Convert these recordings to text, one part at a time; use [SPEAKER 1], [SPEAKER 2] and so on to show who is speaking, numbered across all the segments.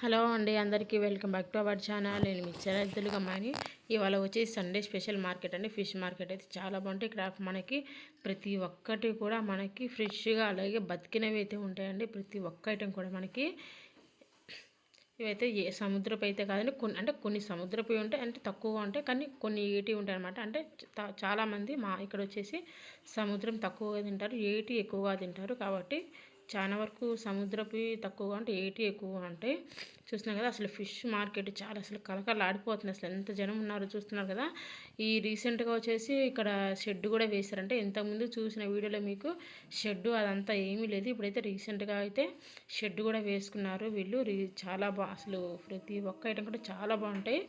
[SPEAKER 1] Hello అండి అందరికీ welcome back to our channel. నేను మీ చరద్దులుగా మాని ఇవాళ వచ్చి సండే స్పెషల్ మార్కెట్ అండి ఫిష్ మార్కెట్. అయితే చాలా బాగుంటాయి. ఇక్కడ మనకి ప్రతి ఒక్కటి కూడా మనకి ఫ్రెష్గా అలాగే బతికినవి అయితే ఉంటాయండి. ప్రతి ఒక్క ఐటెం కూడా మనకి ఇవైతే ఏ సముద్రపు అయితే కాదండి కొన్ని అంటే కొన్ని సముద్రపు ఉంటాయి అంటే తక్కువగా ఉంటాయి కానీ కొన్ని ఏటి ఉంటాయి అనమాట అంటే చాలామంది మా ఇక్కడ వచ్చేసి సముద్రం తక్కువగా తింటారు ఏటి ఎక్కువగా తింటారు కాబట్టి చాలా వరకు సముద్రపు తక్కువగా అంటే ఏటి ఎక్కువగా ఉంటాయి చూస్తున్నాం కదా అసలు ఫిష్ మార్కెట్ చాలా అసలు కలకలు ఆడిపోతుంది అసలు ఎంత జనం ఉన్నారో చూస్తున్నారు కదా. ఈ రీసెంట్గా వచ్చేసి ఇక్కడ షెడ్ కూడా వేశారంటే ఇంతకుముందు చూసిన వీడియోలో మీకు షెడ్ అదంతా ఏమీ లేదు. ఇప్పుడైతే రీసెంట్గా అయితే షెడ్ కూడా వేసుకున్నారు వీళ్ళు. చాలా బా అసలు ప్రతి ఒక్క ఐటమ్ కూడా చాలా బాగుంటాయి.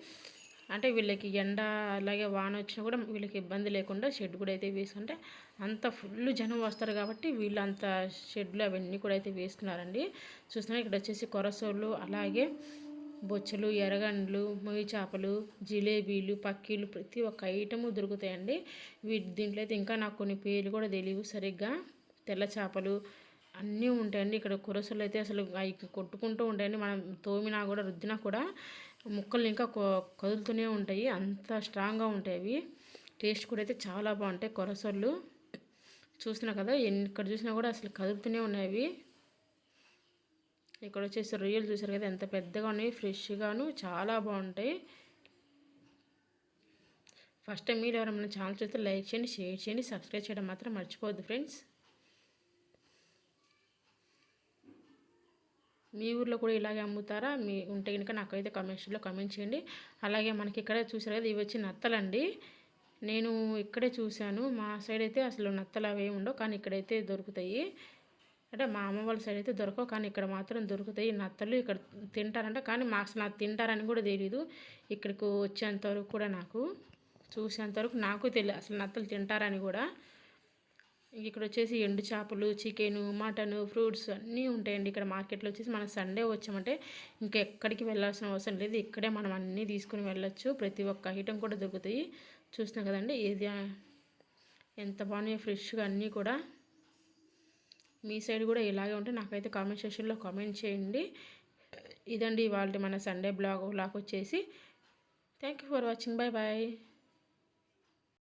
[SPEAKER 1] అంటే వీళ్ళకి ఎండ అలాగే వాన వచ్చినా కూడా వీళ్ళకి ఇబ్బంది లేకుండా షెడ్ కూడా అయితే వేసుకుంటే అంత ఫుల్ జనం వస్తారు కాబట్టి వీళ్ళు అంత షెడ్లు అవన్నీ కూడా అయితే వేసుకున్నారండి. చూస్తున్నా ఇక్కడ వచ్చేసి కొరసోళ్ళు అలాగే బొచ్చలు ఎర్రగండ్లు మొయ్యి చేపలు జిలేబీలు పక్కీలు ప్రతి ఒక్క ఐటము దొరుకుతాయండి. వీటి దీంట్లో అయితే ఇంకా నాకు కొన్ని పేర్లు కూడా తెలియవు సరిగ్గా. తెల్ల చేపలు అన్నీ ఉంటాయండి. ఇక్కడ కురసలు అయితే అసలు అవి కొట్టుకుంటూ ఉంటాయండి. మనం తోమినా కూడా రుద్దినా కూడా ముక్కలు ఇంకా కదులుతూనే ఉంటాయి. అంత స్ట్రాంగ్గా ఉంటాయి అవి. టేస్ట్ కూడా అయితే చాలా బాగుంటాయి. కొరసొళ్ళు చూసినా కదా ఎక్కడ చూసినా కూడా అసలు కదులుతూనే ఉన్నాయి అవి. ఇక్కడ వచ్చేసి రొయ్యలు చూసారు కదా ఎంత పెద్దగా ఉన్నాయి ఫ్రెష్గాను చాలా బాగుంటాయి. ఫస్ట్ టైం మీరు ఎవరైనా ఛానల్ చూస్తే లైక్ చేయండి షేర్ చేయండి సబ్స్క్రైబ్ చేయడం మాత్రం మర్చిపోవద్దు ఫ్రెండ్స్. మీ ఊర్లో కూడా ఇలాగే అమ్ముతారా? మీ ఉంటే కనుక నాకైతే కమెంట్స్లో కమెంట్ చేయండి. అలాగే మనకి ఇక్కడ చూసారు కదా ఇవి వచ్చి నత్తలండి. నేను ఇక్కడే చూశాను. మా సైడ్ అయితే అసలు నత్తలు అవి ఉండవు. కానీ ఇక్కడైతే దొరుకుతాయి. అంటే మా అమ్మ వాళ్ళ సైడ్ అయితే దొరకవు. కానీ ఇక్కడ మాత్రం దొరుకుతాయి. నత్తలు ఇక్కడ తింటారంట. కానీ మా అసలు నాకు తింటారని కూడా తెలియదు ఇక్కడికి వచ్చేంతవరకు కూడా నాకు చూసేంతవరకు నాకు తెలియదు. అసలు నత్తలు తింటారని కూడా. ఇక్కడ వచ్చేసి ఎండు చేపలు చికెను మటను ఫ్రూట్స్ అన్నీ ఉంటాయండి. ఇక్కడ మార్కెట్లో వచ్చేసి మనం సండే వచ్చామంటే ఇంకా ఎక్కడికి వెళ్ళాల్సిన అవసరం లేదు. ఇక్కడే మనం అన్నీ తీసుకుని వెళ్ళొచ్చు. ప్రతి ఒక్క ఐటెం కూడా దొరుకుతాయి. చూస్తున్నాం కదండి ఏది ఎంత బాగున్నాయో ఫ్రెష్గా అన్నీ కూడా. మీ సైడ్ కూడా ఇలాగే ఉంటే నాకైతే కామెంట్ సెక్షన్లో కామెంట్ చేయండి. ఇదండి ఇవాళ మన సండే బ్లాగ్ బ్లాగ్ వచ్చేసి thank you for watching. Bye bye